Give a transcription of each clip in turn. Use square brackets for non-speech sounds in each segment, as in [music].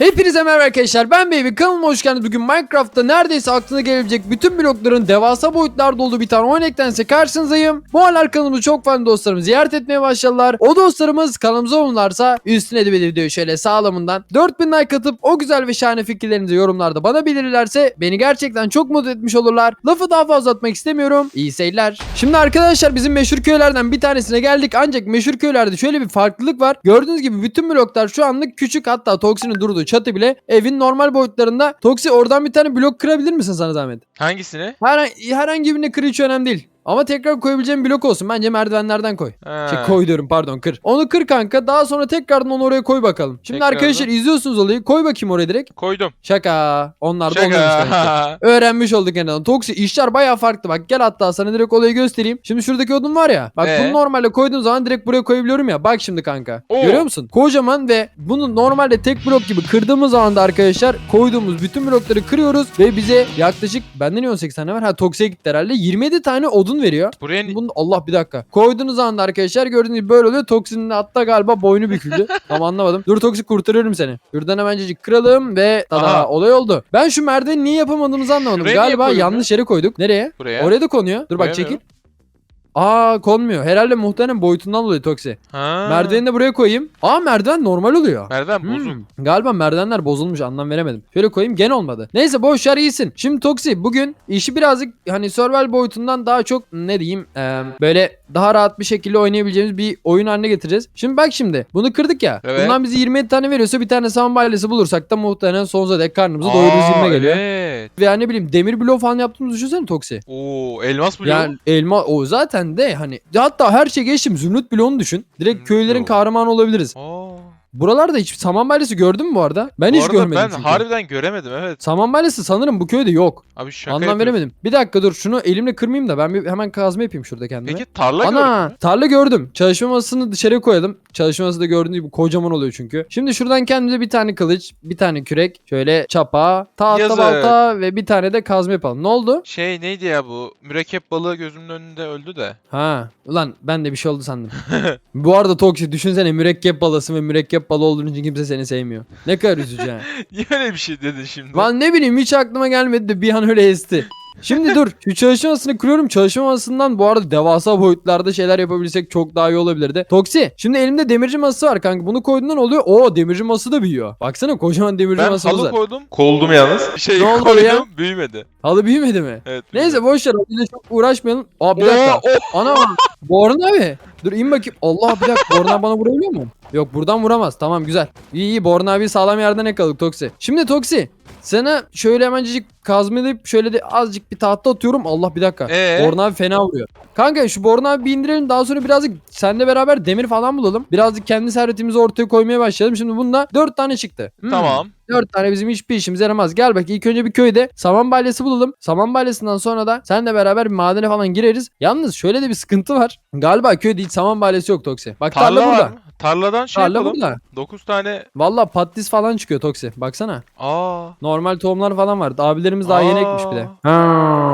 Hepinize merhaba arkadaşlar ben Baby kanalıma hoş geldiniz. Bugün Minecraft'ta neredeyse aklına gelebilecek bütün blokların devasa boyutlarda olduğu bir tane oyun eklense karşınızdayım. Bu aralar kanalımızı çok fazla dostlarım ziyaret etmeye başladılar. O dostlarımız kanalımıza olurlarsa üstüne de bir videoyu şöyle sağlamından 4000 like atıp o güzel ve şahane fikirlerinizi yorumlarda bana bildirirlerse beni gerçekten çok mutlu etmiş olurlar. Lafı daha fazla atmak istemiyorum. İyi seyirler. Şimdi arkadaşlar bizim meşhur köylerden bir tanesine geldik ancak meşhur köylerde şöyle bir farklılık var. Gördüğünüz gibi bütün bloklar şu anlık küçük hatta Toksi'nin durduğu çatı bile evin normal boyutlarında. Toksi oradan bir tane blok kırabilir misin sana zahmet? Hangisini? Her, herhangi birine kır hiç önemli değil. Ama tekrar koyabileceğim blok olsun. Bence merdivenlerden koy. Şey koy diyorum pardon kır. Onu kır kanka. Daha sonra tekrardan onu oraya koy bakalım. Şimdi Tekrardan. arkadaşlar izliyorsunuz olayı. Koy bakayım oraya direkt. Koydum. Şaka. Onlar da demek ki. Şaka. [laughs] Öğrenmiş olduk en azından. Toksi işler bayağı farklı. Bak gel hatta sana direkt olayı göstereyim. Şimdi şuradaki odun var ya. Bak Ee? bunu normalde koyduğun zaman direkt buraya koyabiliyorum ya. Bak şimdi kanka. Oo. Görüyor musun? Kocaman ve bunu normalde tek blok gibi kırdığımız zaman da arkadaşlar koyduğumuz bütün blokları kırıyoruz ve bize yaklaşık bende ne 18 tane var? Ha Toksi'ye gitti herhalde. 27 tane odun veriyor. Buraya Bunu Allah bir dakika. Koyduğunuz anda arkadaşlar gördüğünüz gibi böyle oluyor. Toksinin hatta galiba boynu büküldü. [laughs] Tam anlamadım. Dur Toksik kurtarıyorum seni. Şuradan hemencecik kıralım ve tada Aha. olay oldu. Ben şu merdiveni niye yapamadığımızı anlamadım. Şuraya galiba yanlış yere koyduk. Nereye? buraya. Oraya da konuyor. Dur bak çekil. Aa konmuyor. Herhalde muhtemelen boyutundan dolayı Toksi. Ha. Merdiveni de buraya koyayım. Aa merdiven normal oluyor. Merdiven Hmm, bozuk. Galiba merdivenler bozulmuş anlam veremedim. Şöyle koyayım gene olmadı. Neyse boş yer iyisin. Şimdi Toksi bugün işi birazcık hani survival boyutundan daha çok ne diyeyim e, böyle daha rahat bir şekilde oynayabileceğimiz bir oyun haline getireceğiz. Şimdi bak şimdi bunu kırdık ya. Evet. Bundan bize 27 tane veriyorsa bir tane saman balyası bulursak da muhtemelen sonsuza dek karnımızı Aa, doyururuz 20 geliyor. Evet. Veya ne bileyim demir bloğu falan yaptığımızı düşünsene Toksi. Oo, elmas bloğu. Yani elma o zaten de hani hatta her şey geçtim zümrüt bloğunu düşün. Direkt bloğu. kahramanı olabiliriz. Aa. Buralarda hiç saman balyası gördün mü bu arada? Ben Bu hiç arada görmedim Ben çünkü. harbiden göremedim evet. Saman balyası sanırım bu köyde yok. Abi şaka Anlam yapıyorsun. veremedim. Bir dakika dur şunu elimle kırmayayım da ben bir hemen kazma yapayım şurada kendime. Peki tarla gördün Ana mü? tarla gördüm. Çalışma masasını dışarıya koyalım. Çalışma masası da gördüğünüz gibi kocaman oluyor çünkü. Şimdi şuradan kendimize bir tane kılıç, bir tane kürek, şöyle çapa, tahta Yazık. balta ve bir tane de kazma yapalım. Ne oldu? Şey neydi ya bu? Mürekkep balığı gözümün önünde öldü de. Ha, ulan ben de bir şey oldu sandım. [laughs] bu arada Toksi düşünsene mürekkep balası ve mürekkep balı olduğun için kimse seni sevmiyor. Ne kadar üzücü ha. [laughs] Niye öyle bir şey dedin şimdi? Lan ne bileyim hiç aklıma gelmedi de bir an öyle esti. Şimdi dur [laughs] şu çalışma masasını kuruyorum. Çalışma masasından bu arada devasa boyutlarda şeyler yapabilsek çok daha iyi olabilirdi. Toksi şimdi elimde demirci masası var kanka. Bunu koyduğundan oluyor. Oo demirci masası da büyüyor. Baksana kocaman demirci ben masamız halı var. koydum. Koldum yalnız. Bir şey Ne oldu koydum ya? büyümedi. Halı büyümedi mi? Evet. Neyse boş ver. Öyle çok uğraşmayalım. Aa bir dakika. Oo, oh. Ana Borna abi. Dur in bakayım. Allah bir dakika. Borna bana vurabiliyor mu? Yok buradan vuramaz. Tamam güzel. İyi iyi. Borna abi sağlam yerden yakaladık Toksi. Şimdi Toksi. Sana şöyle hemencik kazmayıp şöyle de azıcık bir tahta atıyorum. Allah bir dakika. Ee? Borna abi fena vuruyor. Kanka şu Borna abi bir indirelim. Daha sonra birazcık seninle beraber demir falan bulalım. Birazcık kendi servetimizi ortaya koymaya başlayalım. Şimdi bunda 4 tane çıktı. Hmm. Tamam. 4 tane bizim hiçbir işimize yaramaz. Gel bak ilk önce bir köyde saman balyası bulalım. Saman balyasından sonra da seninle beraber bir madene falan gireriz. Yalnız şöyle de bir sıkıntı var. Galiba köyde hiç saman balyası yok Toksi. Bak tarla, Tarla burada. var mı? Tarladan şey Tarla yapalım. burada. 9 tane. Valla patates falan çıkıyor Toksi. Baksana. Aa. Normal tohumlar falan var. Abilerimiz daha yeni ekmiş bir de. Aa. Ha.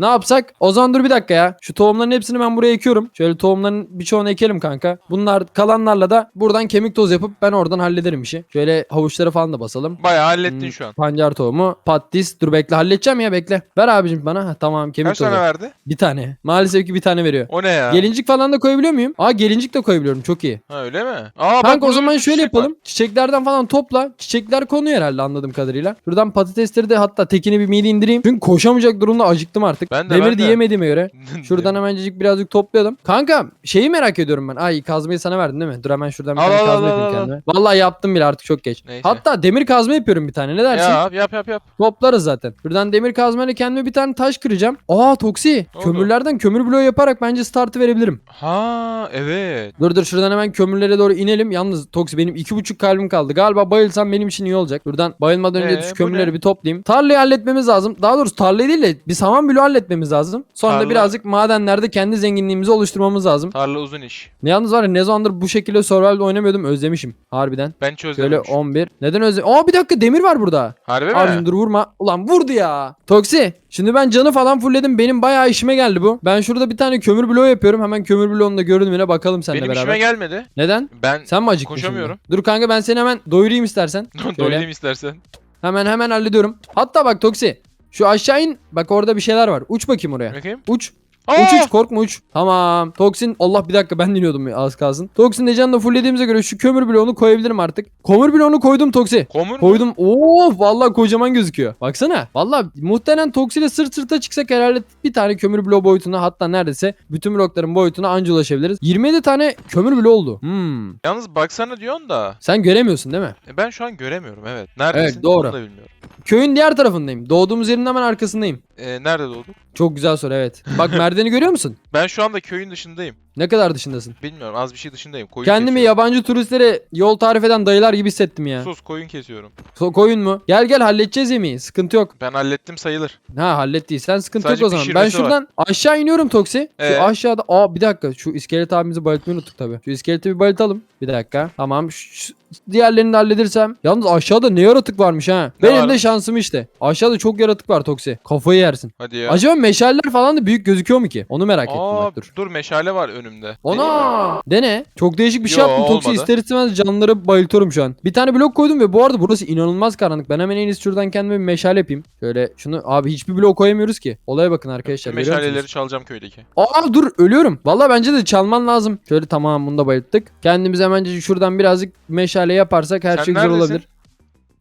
Ne yapsak? O zaman dur bir dakika ya. Şu tohumların hepsini ben buraya ekiyorum. Şöyle tohumların birçoğunu ekelim kanka. Bunlar kalanlarla da buradan kemik toz yapıp ben oradan hallederim işi. Şöyle havuçları falan da basalım. Bayağı hallettin Hmm, şu an. Pancar tohumu, patates. Dur bekle halledeceğim ya bekle. Ver abicim bana. Ha, tamam kemik Kaç tozu. tane verdi? Bir tane. Maalesef ki bir tane veriyor. O ne ya? Gelincik falan da koyabiliyor muyum? Aa gelincik de koyabiliyorum. Çok iyi. Ha öyle mi? Aa Kanka o zaman şöyle var. yapalım. Çiçeklerden falan topla. Çiçekler konuyor herhalde anladığım kadarıyla. Şuradan patatesleri de hatta tekini bir mide indireyim. Çünkü koşamayacak durumda acıktım artık. Ben de, Demir ben de. de yemediğime göre. [laughs] Şuradan hemencik birazcık toplayalım. Kanka şeyi merak ediyorum ben. Ay kazmayı sana verdin değil mi? Dur hemen şuradan bir Al, tane al, kazma al, yapayım al, al. kendime. Vallahi yaptım bile artık çok geç. Neyse. Hatta demir kazma yapıyorum bir tane. Ne dersin? Yap yap yap yap. Toplarız zaten. Buradan demir kazmayla kendime bir tane taş kıracağım. Aa Toksi. oldu? Kömürlerden kömür bloğu yaparak bence startı verebilirim. Ha evet. Dur dur şuradan hemen kömürlere doğru inelim. Yalnız Toksi benim iki buçuk kalbim kaldı. Galiba bayılsam benim için iyi olacak. Buradan bayılmadan önce Ee, şu bu kömürleri ne? bir toplayayım. Tarlayı halletmemiz lazım. Daha doğrusu tarlayı değil de bir saman bloğu halletmemiz etmemiz lazım. Sonra da Tarla- birazcık madenlerde kendi zenginliğimizi oluşturmamız lazım. Tarla uzun iş. Ne yalnız var ya ne zamandır bu şekilde survival oynamıyordum özlemişim harbiden. Ben hiç Şöyle özlememişim. 11. Neden özle? Aa bir dakika demir var burada. Harbi mi? Abicim dur vurma. Ulan vurdu ya. Toksi. Şimdi ben canı falan fullledim. Benim bayağı işime geldi bu. Ben şurada bir tane kömür bloğu yapıyorum. Hemen kömür bloğunun da görünümüne bakalım seninle Benim beraber. işime gelmedi. Neden? Ben Sen mi acıktın Koşamıyorum. şimdi? Dur kanka ben seni hemen doyurayım istersen. [laughs] doyurayım istersen. Hemen hemen hallediyorum. Hatta bak Toksi. Şu aşağı in. Bak orada bir şeyler var. Uç bakayım oraya. Bakayım. Uç. Aa! Uç uç korkma uç. Tamam. Toksin Allah bir dakika ben dinliyordum ya, az kalsın. Toksin de canını fulllediğimize göre şu kömür bloğunu koyabilirim artık. Kömür bloğunu koydum Toksi. Mu? Koydum. Oo vallahi kocaman gözüküyor. Baksana. Vallahi muhtemelen Toksi'yle sırt sırta çıksak herhalde bir tane kömür bloğu boyutuna hatta neredeyse bütün blokların boyutuna anca ulaşabiliriz. 27 tane kömür bloğu oldu. Hmm. Yalnız baksana diyorsun da. Sen göremiyorsun değil mi? e, Ben şu an göremiyorum evet. Neredesin? Evet, doğru. Onu da bilmiyorum. Köyün diğer tarafındayım. Doğduğumuz yerin hemen arkasındayım. E, nerede doğduk? Çok güzel soru evet. Bak [laughs] merdiveni görüyor musun? Ben şu anda köyün dışındayım. Ne kadar dışındasın? Bilmiyorum az bir şey dışındayım. Koyun Kendimi kesiyorum. yabancı turistlere yol tarif eden dayılar gibi hissettim ya. Sus koyun kesiyorum. So- koyun mu? Gel gel halledeceğiz yemeği. Sıkıntı yok. Ben hallettim sayılır. Ha hallettiysen sıkıntı Sadece yok o zaman. Ben pişirmesi var. şuradan aşağı iniyorum Toksi. Şu Ee? aşağıda aa bir dakika şu iskelet abimizi bayıltmayı unuttuk tabii. Şu iskeleti bir bayıltalım. Bir dakika. Tamam. Şu, diğerlerini de halledersem. Yalnız aşağıda ne yaratık varmış ha. Ne Benim de varmış? şansım işte. Aşağıda çok yaratık var Toksi. Kafayı yersin. Hadi ya. Acaba meşaleler falan da büyük gözüküyor mu ki? Onu merak ettim Aa, bak dur. dur meşale var önümde. Mi? Ona dene. Çok değişik bir şey Yo, yaptım Toksi. olmadı. İster istemez canları bayıltıyorum şu an. Bir tane blok koydum ve bu arada burası inanılmaz karanlık. Ben hemen en iyisi şuradan kendime bir meşale yapayım. Şöyle şunu abi hiçbir blok koyamıyoruz ki. Olaya bakın arkadaşlar. Tüm görüyor musunuz? meşaleleri çalacağım köydeki. Aa dur ölüyorum. Valla bence de çalman lazım. Şöyle tamam bunu da bayılttık. Kendimize hemen şuradan birazcık meşale yaparsak her Sen şey güzel neredesin? olabilir.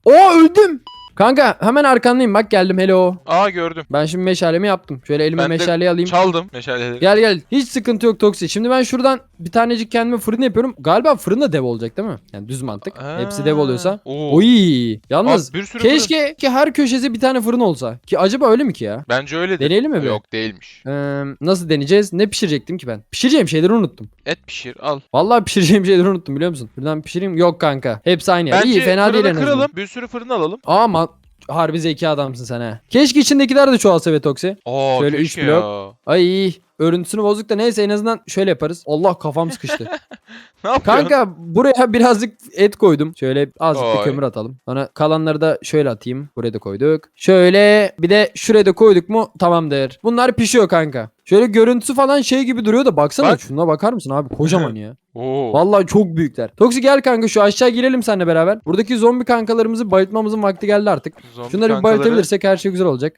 Oo öldüm. Kanka hemen arkandayım bak geldim hello. Aa gördüm. Ben şimdi meşalemi yaptım. Şöyle elime Ben meşaleyi alayım. Çaldım meşaleleri. Gel gel. Hiç sıkıntı yok Toksi. Şimdi ben şuradan bir tanecik kendime fırın yapıyorum. Galiba fırın da dev olacak değil mi? Yani düz mantık. Aa, Hepsi dev oluyorsa. Oo. Oy. Yalnız Abi bir sürü fırın. keşke ki her köşesi bir tane fırın olsa. Ki acaba öyle mi ki ya? Bence öyledir. Deneyelim mi bir? Yok değilmiş. Ee, nasıl deneyeceğiz? Ne pişirecektim ki ben? Pişireceğim şeyleri unuttum. Et pişir al. Vallahi pişireceğim şeyleri unuttum biliyor musun? Buradan pişireyim. Yok kanka. Hepsi aynı. Bence İyi fena değil en azından. kıralım. Bir sürü fırın alalım. Ama harbi zeki adamsın sen ha. Keşke içindekiler de çoğalsa be Toksi. Aa Şöyle üç keşke blok. ya. Ay örüntüsünü bozduk da neyse en azından şöyle yaparız. Allah kafam sıkıştı. [laughs] [laughs] Ne yapıyorsun? Kanka buraya birazcık et koydum. Şöyle azıcık da Oy. kömür atalım. Sonra kalanları da şöyle atayım. Buraya da koyduk. Şöyle bir de şuraya da koyduk mu tamamdır. Bunlar pişiyor kanka. Şöyle görüntüsü falan şey gibi duruyor da baksana Bak. şuna bakar mısın abi kocaman ya. Oo. Vallahi çok büyükler. Toksi gel kanka şu aşağı girelim seninle beraber. Buradaki zombi kankalarımızı bayıltmamızın vakti geldi artık. Zombi Şunları bir kankaları- bayıltabilirsek her şey güzel olacak.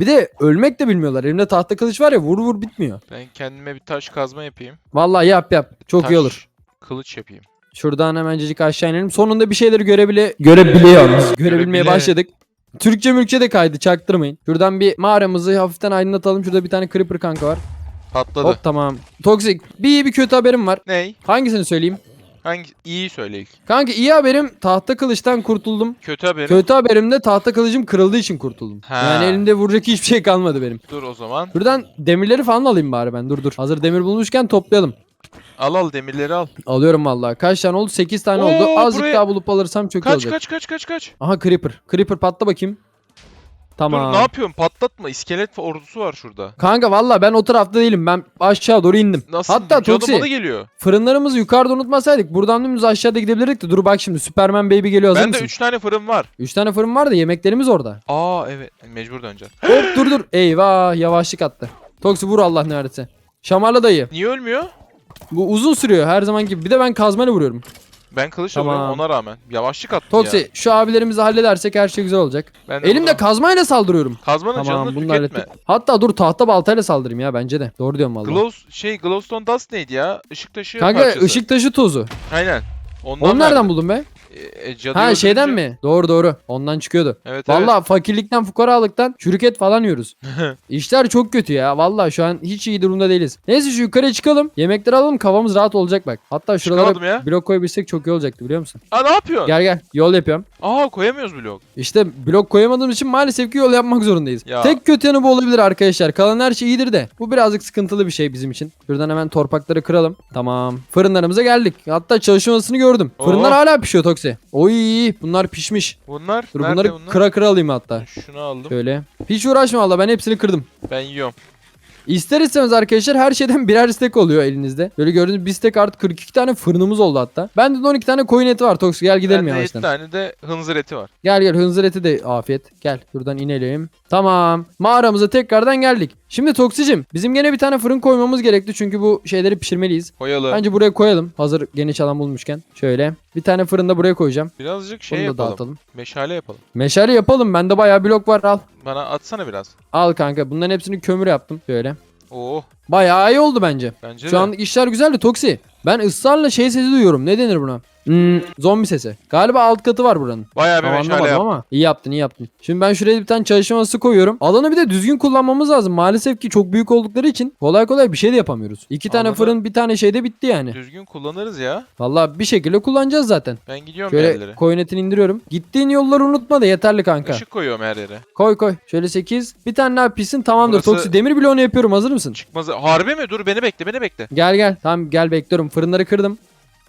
Bir de ölmek de bilmiyorlar. Elimde tahta kılıç var ya vur vur bitmiyor. Ben kendime bir taş kazma yapayım. Vallahi yap yap. Çok Taş iyi olur. Kılıç yapayım. Şuradan hemencecik aşağı inelim. Sonunda bir şeyleri görebile görebiliyoruz. Görebilmeye Görebile. başladık. Türkçe mülkçe de kaydı çaktırmayın. Şuradan bir mağaramızı hafiften aydınlatalım. Şurada bir tane creeper kanka var. Patladı. Hop tamam. Toksik bir iyi bir kötü haberim var. Ney? Hangisini söyleyeyim? Hangi? İyi söyle ilk. Kanka iyi haberim tahta kılıçtan kurtuldum. Kötü haberim. Kötü haberim de tahta kılıcım kırıldığı için kurtuldum. Ha. Yani elimde vuracak hiçbir şey kalmadı benim. Dur o zaman. Şuradan demirleri falan alayım bari ben. Dur dur. Hazır demir bulmuşken toplayalım. Al al demirleri al. Alıyorum vallahi. Kaç tane oldu? 8 tane Oo, oldu. Azıcık buraya- daha bulup alırsam çok iyi Kaç olacak. kaç kaç kaç kaç. Aha creeper. Creeper patla bakayım. Tamam. Dur ne yapıyorsun? Patlatma. İskelet ordusu var şurada. Kanka valla ben o tarafta değilim. Ben aşağı doğru indim. Nasıl? Hatta Toksi geliyor. fırınlarımızı yukarıda unutmasaydık buradan dümdüz aşağıda gidebilirdik de dur bak şimdi Superman Baby geliyor hazır Bende mısın? 3 tane fırın var. 3 tane fırın var da yemeklerimiz orada. Aa evet. Mecbur döneceğim. [gasps] Hop dur dur. Eyvah yavaşlık attı. Toksi vur Allah neredeyse. Şamarla dayı. Niye ölmüyor? Bu uzun sürüyor her zaman gibi. Bir de ben kazmayla vuruyorum. Ben kılıçla Tamam. vuruyorum ona rağmen. Yavaşlık attı Toksi ya. şu abilerimizi halledersek her şey güzel olacak. Ben de Elimde buradan- kazmayla saldırıyorum. Kazmanın Tamam canını bunu da tüketme. hallettik. Hatta dur tahta baltayla saldırayım ya bence de. Doğru diyorum valla. Glow, şey glowstone dust neydi ya? Işık taşı Kanka parçası. ışık taşı tozu. Aynen. Ondan Onu nereden buldun be? E, e, cadı Ha şeyden öldürünce- mi? Doğru doğru. Ondan çıkıyordu. Evet Valla fakirlikten fukaralıktan çürüket falan yiyoruz. [laughs] İşler çok kötü ya. Valla şu an hiç iyi durumda değiliz. Neyse şu yukarıya çıkalım. Yemekleri alalım kafamız rahat olacak bak. Hatta Çıkamadım şuralara ya. blok koyabilsek çok iyi olacaktı biliyor musun? Aa ne yapıyorsun? Gel gel yol yapıyorum. Aa koyamıyoruz blok. İşte blok koyamadığımız için maalesef ki yol yapmak zorundayız. Ya. Tek kötü yanı bu olabilir arkadaşlar. Kalan her şey iyidir de. Bu birazcık sıkıntılı bir şey bizim için. Şuradan hemen torpakları kıralım. Tamam. Fırınlarımıza geldik. Hatta çalışmasını gördüm. Fırınlar Oo. hala pişiyor Toksi. Toksi. Oy bunlar pişmiş. Bunlar Dur nerede bunları bunlar? kıra kıra alayım hatta. Şunu aldım. Şöyle. Hiç uğraşma valla ben hepsini kırdım. Ben yiyorum. İster istemez arkadaşlar her şeyden [laughs] birer stek oluyor elinizde. Böyle gördüğünüz bir stek artık 42 tane fırınımız oldu hatta. Bende de 12 tane koyun eti var Toksi gel gidelim Bende 7 yavaştan. tane de hınzır eti var. Gel gel hınzır eti de afiyet. Gel şuradan inelim. Tamam. Mağaramıza tekrardan geldik. Şimdi Toksicim bizim gene bir tane fırın koymamız gerekti çünkü bu şeyleri pişirmeliyiz. Koyalım. Bence buraya koyalım. Hazır geniş alan bulmuşken. Şöyle. Bir tane fırında buraya koyacağım. Birazcık şey Bunu da yapalım. dağıtalım. Meşale yapalım. Meşale yapalım. Bende bayağı blok var. Al. Bana atsana biraz. Al kanka. Bunların hepsini kömür yaptım. Şöyle. Oo, Bayağı iyi oldu bence. bence Şu de. an işler güzeldi Toksi. Ben ısrarla şey sesi duyuyorum. Ne denir buna? Hmm, zombi sesi. Galiba alt katı var buranın. Bayağı bir Tam meşale anlamadım yap. ama iyi yaptın iyi yaptın. Şimdi ben şuraya bir tane çalışma masası koyuyorum. Alanı bir de düzgün kullanmamız lazım. Maalesef ki çok büyük oldukları için kolay kolay bir şey de yapamıyoruz. İki tane fırın bir tane şeyde bitti yani. Düzgün kullanırız ya. Vallahi bir şekilde kullanacağız zaten. Ben gidiyorum Şöyle yerlere. koyun etini indiriyorum. Gittiğin yolları unutma da yeterli kanka. Işık koyuyorum her yere. Koy koy. Şöyle 8. Bir tane daha pişsin tamamdır. Burası- Toksi demir bloğunu yapıyorum. Hazır mısın? Çıkmazı. Harbi mi? Dur beni bekle beni bekle. Gel gel. Tamam gel bekliyorum. Fırınları kırdım.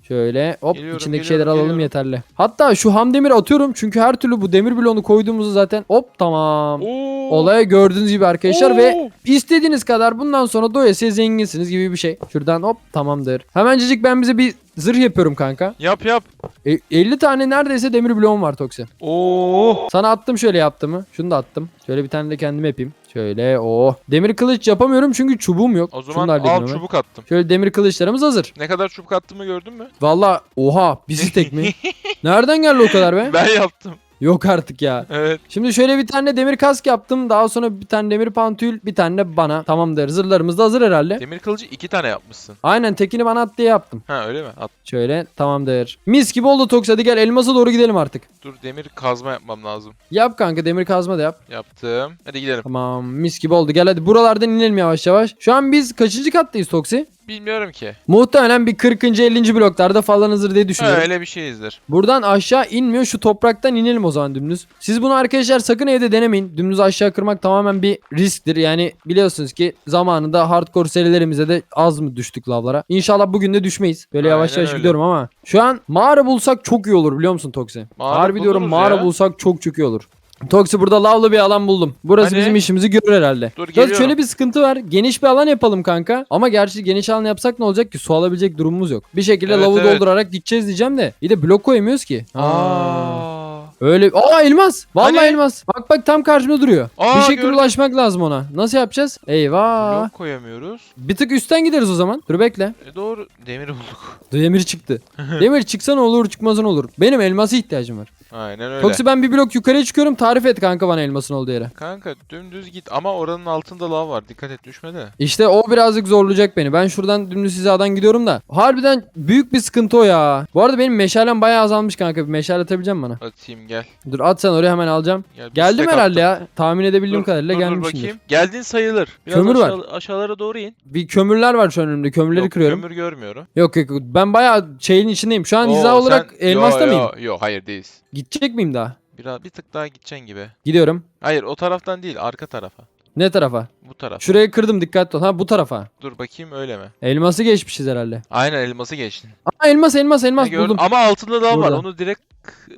Şöyle hop Geliyorum, içindeki şeyleri alalım geliyorum. yeterli. Hatta şu ham demir atıyorum çünkü her türlü bu demir bloğunu koyduğumuzu zaten hop tamam. Oo. Olaya gördüğünüz gibi arkadaşlar ve Oo. istediğiniz kadar bundan sonra doyasıya zenginsiniz gibi bir şey. Şuradan hop tamamdır. Hemencecik ben bize bir zırh yapıyorum kanka. Yap yap. E, 50 tane neredeyse demir bloğum var Toksi. Oo. Sana attım şöyle yaptığımı. Şunu da attım. Şöyle bir tane de kendim yapayım. Şöyle o. Demir kılıç yapamıyorum çünkü çubuğum yok. O zaman halledeyim al çubuk attım. Şöyle demir kılıçlarımız hazır. Ne kadar çubuk attığımı gördün mü? Valla oha bir stek mi? [laughs] Nereden geldi o kadar be? Ben yaptım. Yok artık ya. Evet. Şimdi şöyle bir tane demir kask yaptım. Daha sonra bir tane demir pantül, bir tane de bana. Tamamdır. Zırhlarımız da hazır herhalde. Demir kılıcı iki tane yapmışsın. Aynen tekini bana at diye yaptım. Ha öyle mi? At. Şöyle tamamdır. Mis gibi oldu Toks. Hadi gel elmasa doğru gidelim artık. Dur demir kazma yapmam lazım. Yap kanka demir kazma da yap. Yaptım. Hadi gidelim. Tamam mis gibi oldu. Gel hadi buralardan inelim yavaş yavaş. Şu an biz kaçıncı kattayız Toksi? Bilmiyorum ki. Muhtemelen bir 40. 50. bloklarda falan hazır diye düşünüyorum. öyle bir şeyizdir. Buradan aşağı inmiyor. Şu topraktan inelim o zaman dümdüz. Siz bunu arkadaşlar sakın evde denemeyin. Dümdüz aşağı kırmak tamamen bir risktir. Yani biliyorsunuz ki zamanında hardcore serilerimize de az mı düştük lavlara. İnşallah bugün de düşmeyiz. Böyle yavaş Aynen yavaş öyle. gidiyorum ama. Şu an mağara bulsak çok iyi olur biliyor musun Toksi? Mağara Harbi diyorum buluruz mağara ya. bulsak çok çok iyi olur. Toksi burada lavlı bir alan buldum. Burası Hani? bizim işimizi görür herhalde. Dur, geliyorum. şöyle bir sıkıntı var. Geniş bir alan yapalım kanka. Ama gerçi geniş alan yapsak ne olacak ki? Su alabilecek durumumuz yok. Bir şekilde Evet, lavı evet. doldurarak gideceğiz diyeceğim de. Bir de blok koyamıyoruz ki. Aa. Öyle. Aa elmas. Vallahi Hani? elmas. Bak bak tam karşımda duruyor. Aa, bir şekilde gördüm. ulaşmak lazım ona. Nasıl yapacağız? Eyvah. Blok koyamıyoruz. Bir tık üstten gideriz o zaman. Dur bekle. E doğru. Demir bulduk. [laughs] Demir çıktı. Demir çıksa ne olur çıkmasa ne olur. Benim elmasa ihtiyacım var. Aynen öyle. Toksi ben bir blok yukarıya çıkıyorum. Tarif et kanka bana elmasın olduğu yere. Kanka dümdüz git ama oranın altında lav var. Dikkat et düşme de. İşte o birazcık zorlayacak beni. Ben şuradan dümdüz hizadan gidiyorum da. Harbiden büyük bir sıkıntı o ya. Bu arada benim meşalem bayağı azalmış kanka. Bir meşale atabilecek misin bana? Atayım gel. Dur at sen oraya hemen alacağım. bir Geldim herhalde attım. ya. Tahmin edebildiğim Dur, kadarıyla dur, dur bakayım. Geldin sayılır. Biraz Kömür var. aşağı- Aşağılara doğru in. Bir kömürler var şu an önümde. Kömürleri Yok, kırıyorum. Kömür görmüyorum. Yok yok yok. ben bayağı şeyin içindeyim. Şu an Oo, hiza olarak sen- elmasta yo, mıyım? Yo, yo hayır değiliz. Gidecek miyim daha? Biraz bir tık daha gideceksin gibi. Gidiyorum. Hayır o taraftan değil arka tarafa. Ne tarafa? Bu taraf. Şuraya kırdım dikkatli ol. Ha bu tarafa. Dur bakayım öyle mi? Elması geçmişiz herhalde. Aynen elması geçtin. Aa elmas elmas elmas Ha, gördüm. buldum. Ama altında lav var. Burada. Onu direkt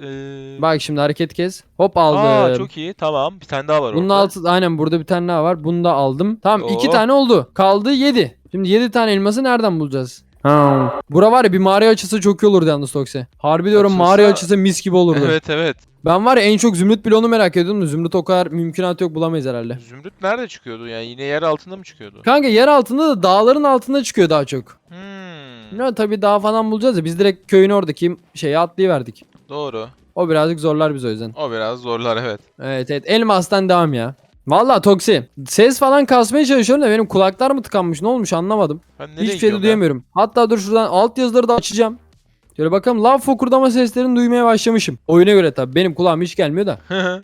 eee Bak şimdi hareket kes. Hop aldım. Aa çok iyi. Tamam. Bir tane daha var Bunun orada. altı aynen burada bir tane daha var. Bunu da aldım. Tamam iki Oo. tane oldu. Kaldı yedi. Şimdi yedi tane elması nereden bulacağız? Ha. Bura var ya bir mağara açısı çok iyi olurdu yalnız Toksi. Harbi diyorum Açılsa- mağara açısı mis gibi olurdu. Evet evet. Ben var ya en çok zümrüt bloğunu merak ediyordum da zümrüt o kadar mümkünatı yok bulamayız herhalde. Zümrüt nerede çıkıyordu? Yani yine yer altında mı çıkıyordu? Kanka yer altında da dağların altında çıkıyor daha çok. Hmm. Ne tabii dağ falan bulacağız ya biz direkt köyün oradaki şeye atlayıverdik. Doğru. O birazcık zorlar biz o yüzden. O biraz zorlar evet. Evet evet elmastan devam ya. Valla Toksi. Ses falan kasmaya çalışıyorum da benim kulaklar mı tıkanmış ne olmuş anlamadım. Ben Hiçbir şey de duyamıyorum. Hatta dur şuradan alt yazıları da açacağım. Şöyle bakalım lav fokurdama seslerini duymaya başlamışım. Oyuna göre tabii benim kulağım hiç gelmiyor da.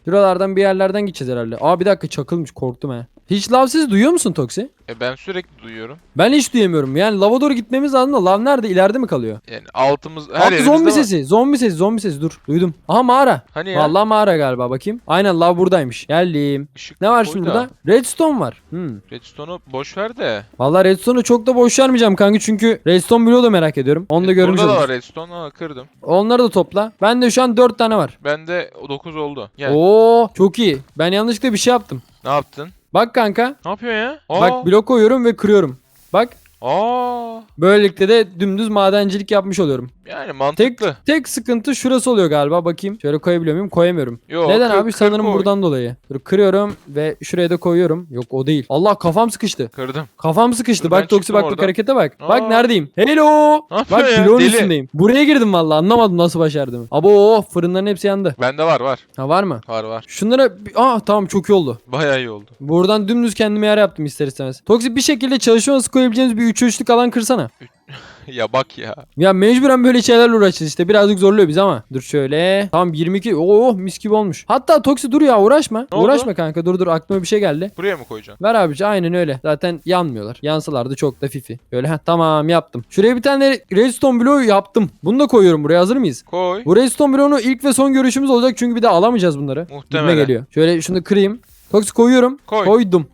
Şuralardan bir yerlerden gideceğiz herhalde. Aa bir dakika çakılmış korktum he. Hiç lav sesi duyuyor musun Toksi? E ben sürekli duyuyorum. Ben hiç duyamıyorum. Yani lava doğru gitmemiz lazım da lav nerede? İleride mi kalıyor? Yani altımız her Altı yerimizde zombi var. sesi. Zombi sesi. Zombi sesi. Dur. Duydum. Aha mağara. Hani ya? Vallahi mağara galiba bakayım. Aynen lav buradaymış. Geldim. Işık Ne var koy şimdi da. burada? Redstone var. Hmm. Redstone'u boş ver de. Vallahi Redstone'u çok da boş vermeyeceğim kanka çünkü Redstone bloğu da merak ediyorum. Onu da E, görmüş Burada da oluruz. var redstone. Aa kırdım. Onları da topla. Bende şu an 4 tane var. Bende 9 oldu. Gel. Oo çok iyi. Ben yanlışlıkla bir şey yaptım. Ne yaptın? Bak kanka. Ne yapıyor ya? Aa. Bak blok koyuyorum ve kırıyorum. Bak. Aa. Böylelikle de dümdüz madencilik yapmış oluyorum. Yani Tek mantıklı. tek sıkıntı şurası oluyor galiba. Bakayım. Şöyle koyabiliyor muyum? Koyamıyorum. Yo, Neden kır- abi? kır Sanırım koy. buradan dolayı. Dur kırıyorum ve şuraya da koyuyorum. Yok o değil. Allah kafam sıkıştı. Kırdım. Kafam sıkıştı. Dur, bak Toksi bak bak oradan. harekete bak. Aa. Bak neredeyim? Hello. Bak bloğun üstündeyim. Buraya girdim valla anlamadım nasıl başardım. Abo fırınların hepsi yandı. Bende var var. Ha var mı? Var var. Şunlara ah tamam çok iyi oldu. Bayağı iyi oldu. Buradan dümdüz kendime yer yaptım ister istemez. Toksik bir şekilde çalışma koyabileceğimiz bir 3 üçlük alan kırsana. [laughs] ya bak ya. Ya mecburen böyle şeylerle uğraşacağız işte. Birazcık zorluyor bizi ama. Dur şöyle. Tamam 22. Oo mis gibi olmuş. Hatta Toksi dur ya uğraşma. Ne oldu? uğraşma kanka dur dur aklıma bir şey geldi. Buraya mı koyacaksın? Ver abici aynen öyle. Zaten yanmıyorlar. Yansalardı çok da fifi. Böyle ha tamam yaptım. Şuraya bir tane redstone bloğu yaptım. Bunu da koyuyorum buraya hazır mıyız? Koy. Bu redstone bloğunu ilk ve son görüşümüz olacak çünkü bir daha alamayacağız bunları. Muhtemelen. geliyor. Şöyle şunu kırayım. Toksi koyuyorum. Koy. Koydum.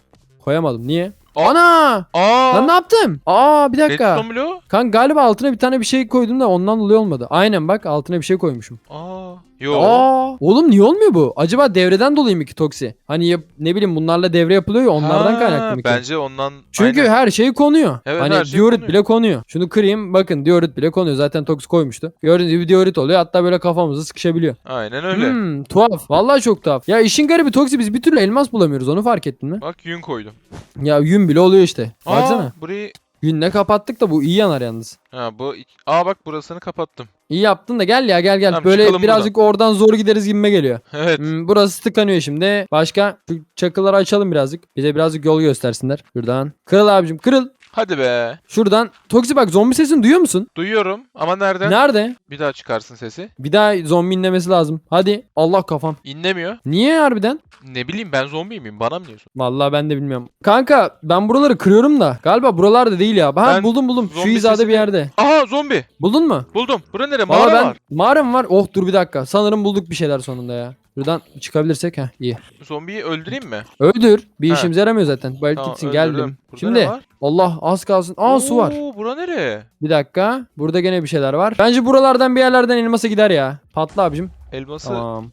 Koyamadım. Niye? Ana! Aa. Lan ne yaptım? Aa bir dakika. Redstone bloğu. Kanka galiba altına bir tane bir şey koydum da ondan dolayı olmadı. Aynen bak altına bir şey koymuşum. Aa. Yo. Aa, oğlum niye olmuyor bu? Acaba devreden dolayı mı ki Toksi? Hani yap- ne bileyim bunlarla devre yapılıyor ya onlardan Ha, kaynaklı mı ki? Bence ondan. Çünkü Aynen. her şey konuyor. Evet, hani şey diorit konuyor. bile konuyor. Şunu kırayım bakın diorit bile konuyor. Zaten Toksi koymuştu. Gördüğünüz gibi diorit oluyor. Hatta böyle kafamızı sıkışabiliyor. Aynen öyle. Hmm, tuhaf. Vallahi çok tuhaf. Ya işin garibi Toksi biz bir türlü elmas bulamıyoruz. Onu fark ettin mi? Bak yün koydum. Ya yün bile oluyor işte. Aa, Baksana. burayı. Yünle kapattık da bu iyi yanar yalnız. Ha bu. Aa bak burasını kapattım. İyi yaptın da gel ya gel gel. Tamam, Böyle birazcık oradan zor gideriz gibime geliyor. [laughs] Evet. Hmm, burası tıkanıyor şimdi. Başka şu çakıları açalım birazcık. Bize birazcık yol göstersinler. Şuradan. Kırıl abicim kırıl. Hadi be. Şuradan. Toksi bak zombi sesini duyuyor musun? Duyuyorum ama nereden? Nerede? Bir daha çıkarsın sesi. Bir daha zombi inlemesi lazım. Hadi. Allah kafam. İnlemiyor. Niye harbiden? Ne bileyim ben zombi miyim? Bana mı diyorsun? Vallahi ben de bilmiyorum. Kanka ben buraları kırıyorum da. Galiba buralarda değil ya. Ha Ben buldum buldum. Şu zombi hizada sesini- bir yerde. Aha zombi. Buldun mu? Buldum. Bura nere? Valla Mağara ben var. mağara mı var? Oh dur bir dakika. Sanırım bulduk bir şeyler sonunda ya. Buradan çıkabilirsek ha iyi. Zombiyi öldüreyim mi? Öldür. Bir Ha. işimize yaramıyor zaten. Belki Tamam, gitsin öldürdüm. geldim. Burada Şimdi var? Allah az kalsın. Aa su var. Oo, bura nere? Bir dakika. Burada gene bir şeyler var. Bence buralardan bir yerlerden elmasa gider ya. Patla abicim. Elması. Tamam.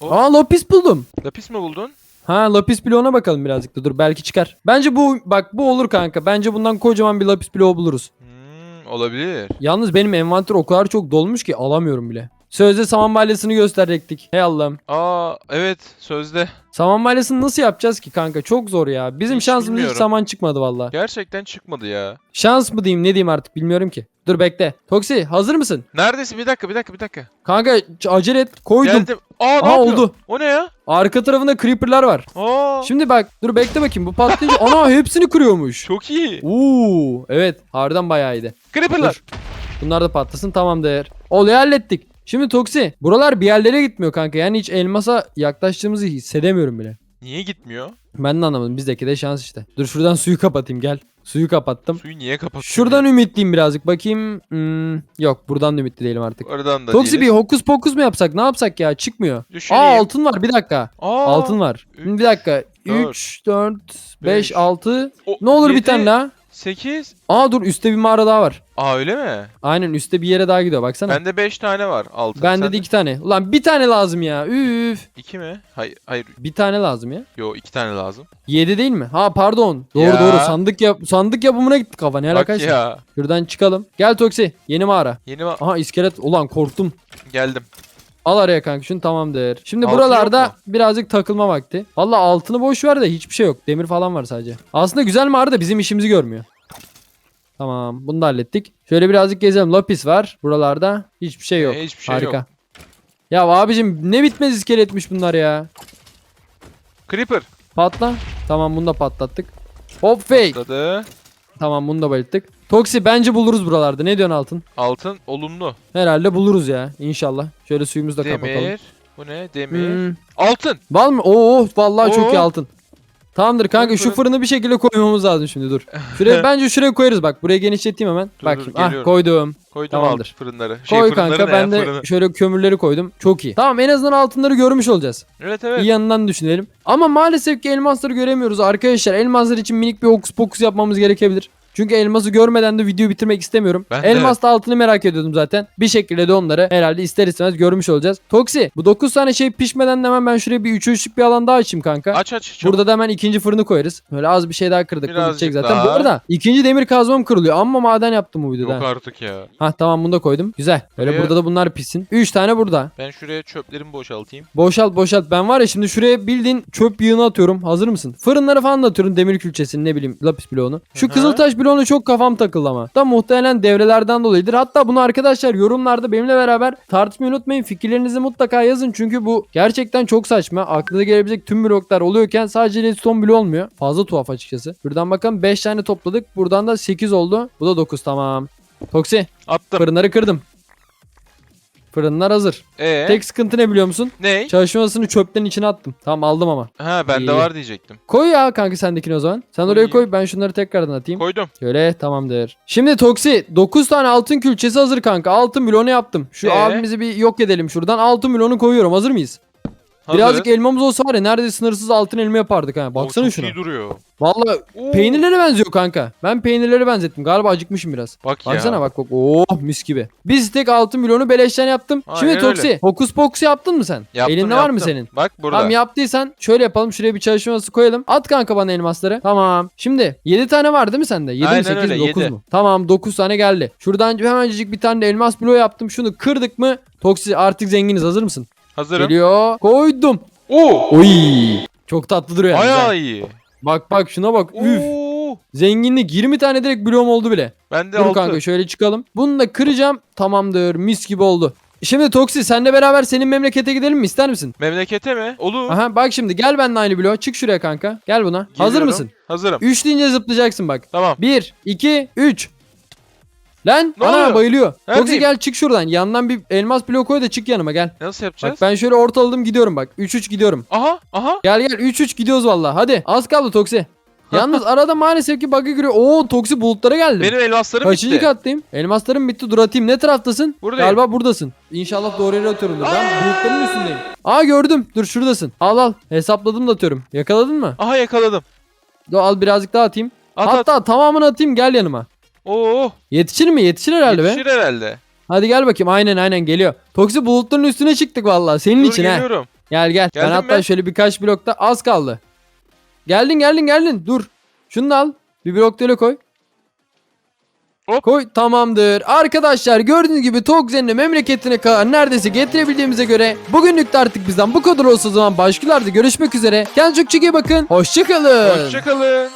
Oh. Aa lapis buldum. Lapis mi buldun? Ha lapis bloğuna bakalım birazcık da dur belki çıkar. Bence bu bak bu olur kanka. Bence bundan kocaman bir lapis bloğu buluruz. Hmm, olabilir. Yalnız benim envanter o kadar çok dolmuş ki alamıyorum bile. Sözde saman balyasını gösterecektik. Hey Allah'ım. Aa evet sözde. Saman balyasını nasıl yapacağız ki kanka? Çok zor ya. Bizim Hiç şansımız hiç bilmiyorum. saman çıkmadı valla. Gerçekten çıkmadı ya. Şans mı diyeyim ne diyeyim artık bilmiyorum ki. Dur bekle. Toksi hazır mısın? Neredesin? Bir dakika bir dakika bir dakika. Kanka acele et. Koydum. Geldim. Aa ne Aa yapıyorsun? oldu. O ne ya? Arka tarafında creeper'lar var. Aa Şimdi bak dur bekle bakayım bu patlayınca [laughs] ana hepsini kırıyormuş. çok iyi. Uuu evet harbiden bayağı iyiydi. Creeper'lar. Dur. Bunlar da patlasın tamamdır. Olayı hallettik. Şimdi Toksi buralar bir yerlere gitmiyor kanka. Yani hiç elmasa yaklaştığımızı hissedemiyorum bile. Niye gitmiyor? Ben de anlamadım. Bizdeki de şans işte. Dur şuradan suyu kapatayım gel. Suyu kapattım. Suyu niye kapatıyorsun? Şuradan ümitliyim birazcık. Bakayım. Hmm, yok buradan da ümitli değilim artık. Oradan da Toksi bir değiliz. hokus pokus mu yapsak? Ne yapsak ya? Çıkmıyor. Düşüneyim. Aa altın var bir dakika. Aa, altın var. üç, bir dakika. dört, 3, 4, 5, beş, 6. o- Ne olur bir yedi, tane daha. 8. Aa dur üstte bir mağara daha var. Aa öyle mi? Aynen üstte bir yere daha gidiyor baksana. Bende 5 tane var altın. Bende Sende? de iki tane. Ulan bir tane lazım ya. Üf. 2 mi? Hayır hayır. Bir tane lazım ya. Yo 2 tane lazım. 7 değil mi? Ha pardon. Doğru Ya. doğru. Sandık yap sandık yapımına gitti kafa. Ne Bak alakaysa. ya. Şuradan çıkalım. Gel Toksi. Yeni mağara. Yeni va- Aha iskelet. Ulan korktum. geldim. Al araya kanka şunu tamamdır. Şimdi Altın buralarda birazcık takılma vakti. Valla altını boş ver de hiçbir şey yok. Demir falan var sadece. Aslında güzel mağara da bizim işimizi görmüyor. Tamam bunu da hallettik. Şöyle birazcık gezelim. Lapis var buralarda. Hiçbir şey yok. Ee, hiçbir şey Harika. yok. Ya abicim ne bitmez iskeletmiş bunlar ya. Creeper. Patla. Tamam bunu da patlattık. Hop fake. Patladı. Tamam bunu da bayılttık. Toksi bence buluruz buralarda. Ne diyorsun Altın? Altın olumlu. Herhalde buluruz ya. İnşallah. Şöyle suyumuzu da kapatalım. Demir. Bu ne? Demir. Hmm. Altın. Var mı? Oo vallahi çok Oo. iyi altın. Tamamdır kanka şu fırın. fırını bir şekilde koymamız lazım şimdi dur. [laughs] Şuraya bence şuraya koyarız bak. Buraya genişleteyim hemen. Dur, bak dur, şimdi. Ah geliyorum. koydum. Koydum Tamamdır. alt fırınları. Şey, Koy fırınları kanka ne ben ya, de fırını. şöyle kömürleri koydum. Çok iyi. Tamam en azından altınları görmüş olacağız. Evet evet. İyi yanından düşünelim. Ama maalesef ki elmasları göremiyoruz arkadaşlar. Elmaslar için minik bir hokus pokus yapmamız gerekebilir. Çünkü elması görmeden de videoyu bitirmek istemiyorum. Ben de. Elmas da altını merak ediyordum zaten. Bir şekilde de onları herhalde ister istemez görmüş olacağız. Toksi bu 9 tane şey pişmeden de hemen ben şuraya bir 3 üçlük bir alan daha açayım kanka. Aç aç. çabuk. Burada da hemen ikinci fırını koyarız. Böyle az bir şey daha kırdık. Bu Birazcık zaten. Bu daha. arada ikinci demir kazmam kırılıyor. Amma maden yaptım bu videoda. Yok artık ya. Hah tamam bunu da koydum. Güzel. Böyle Buraya- burada da bunlar pişsin. 3 tane burada. Ben şuraya çöplerimi boşaltayım. Boşalt boşalt. Ben var ya şimdi şuraya bildiğin çöp yığını atıyorum. Hazır mısın? Fırınları falan da atıyorum. Demir külçesini ne bileyim lapis bloğunu. Şu Hı hı. kızıltaş bloğuna çok kafam takıldı ama. Da muhtemelen devrelerden dolayıdır. Hatta bunu arkadaşlar yorumlarda benimle beraber tartışmayı unutmayın. Fikirlerinizi mutlaka yazın. Çünkü bu gerçekten çok saçma. Aklınıza gelebilecek tüm bloklar oluyorken sadece redstone bloğu olmuyor. Fazla tuhaf açıkçası. Buradan bakın 5 tane topladık. Buradan da 8 oldu. Bu da 9 tamam. Toksi Attım. fırınları kırdım. Fırınlar hazır. Ee? Tek sıkıntı ne biliyor musun? Ne? Çalışma masasını çöpten içine attım. Tamam aldım ama. Ha bende İyi. var diyecektim. Koy ya kanka sendekini o zaman. Sen oraya Koyayım. koy ben şunları tekrardan atayım. Koydum. Şöyle tamamdır. Şimdi Toksi 9 tane altın külçesi hazır kanka. Altın bloğunu yaptım. Şu Ee? abimizi bir yok edelim şuradan. Altın bloğunu koyuyorum. Hazır mıyız? Hazırız. Birazcık elmamız olsa var ya neredeyse sınırsız altın elma yapardık ha. Baksana çok şuna. iyi duruyor. Vallahi Oo. peynirlere benziyor kanka. Ben peynirlere benzettim. Galiba acıkmışım biraz. Bak ya. Baksana bak bak. Oh mis gibi. Biz tek altın bloğunu beleşten yaptım. Aynen Şimdi öyle. Toksi hokus pokus yaptın mı sen? Yaptım, Elinde var mı yaptım. senin? Bak burada. Tamam yaptıysan şöyle yapalım. Şuraya bir çalışma masası koyalım. At kanka bana elmasları. Tamam. Şimdi 7 tane var değil mi sende? 7 mi Aynen 8 öyle, mi 9 yedi. mu? Tamam 9 tane geldi. Şuradan hemencik bir tane de elmas bloğu yaptım. Şunu kırdık mı? Toksi artık zenginiz. Hazır mısın? Hazırım. Geliyor. Koydum. Oo. Oy. Çok tatlı duruyor. Bayağı iyi. Bak bak şuna bak. Üf. Oo. Zenginlik 20 tane direkt bloğum oldu bile. Bende Dur altı. kanka şöyle çıkalım. Bunu da kıracağım. Tamamdır. Mis gibi oldu. Şimdi Toksi senle beraber senin memlekete gidelim mi? İster misin? Memlekete mi? Olur. Aha bak şimdi gel benimle aynı bloğa. Çık şuraya kanka. Gel buna. Hazır Geliyorum. mısın? Hazırım. 3 deyince zıplayacaksın bak. Tamam. 1, 2, 3. Lan Ne ana oluyor? bayılıyor. Toksi Neredeyim? gel çık şuradan. Yandan bir elmas bloğu koy da çık yanıma gel. Nasıl Bak yapacağız? ben şöyle ortaladım gidiyorum bak. 3-3 gidiyorum. Aha. Aha. Gel gel 3-3 gidiyoruz valla. Hadi az kaldı Toksi. Yalnız arada maalesef ki bug'a giriyor. Oo Toksi bulutlara geldim. Benim elmaslarım Kaçıncı bitti. kattayım? Elmaslarım bitti dur atayım. Ne taraftasın? Buradayım. Galiba buradasın. İnşallah doğru yere atıyorumdur. Ben bulutların üstündeyim. Aa gördüm. Dur şuradasın. Al al. Hesapladım da atıyorum. Yakaladın mı? Aha yakaladım. Dur, al birazcık daha atayım. At at. Hatta tamamını atayım gel yanıma. Oo. Yetişir mi? Yetişir herhalde Yetişir be. herhalde. Hadi gel bakayım. Aynen aynen geliyor. Toksi bulutların üstüne çıktık vallahi. Senin Dur için ha. geliyorum. Gel gel. ben Geldin hatta mi? şöyle birkaç blokta az kaldı. Geldin geldin geldin. Dur. Şunu da al. Bir blok öyle koy. Hop. Koy tamamdır. Arkadaşlar gördüğünüz gibi Tokzen'le memleketine kadar neredeyse getirebildiğimize göre bugünlük de artık bizden bu kadar olsa o zaman başkalarda görüşmek üzere. Kendinize çok çok iyi bakın. Hoşçakalın. Hoşçakalın.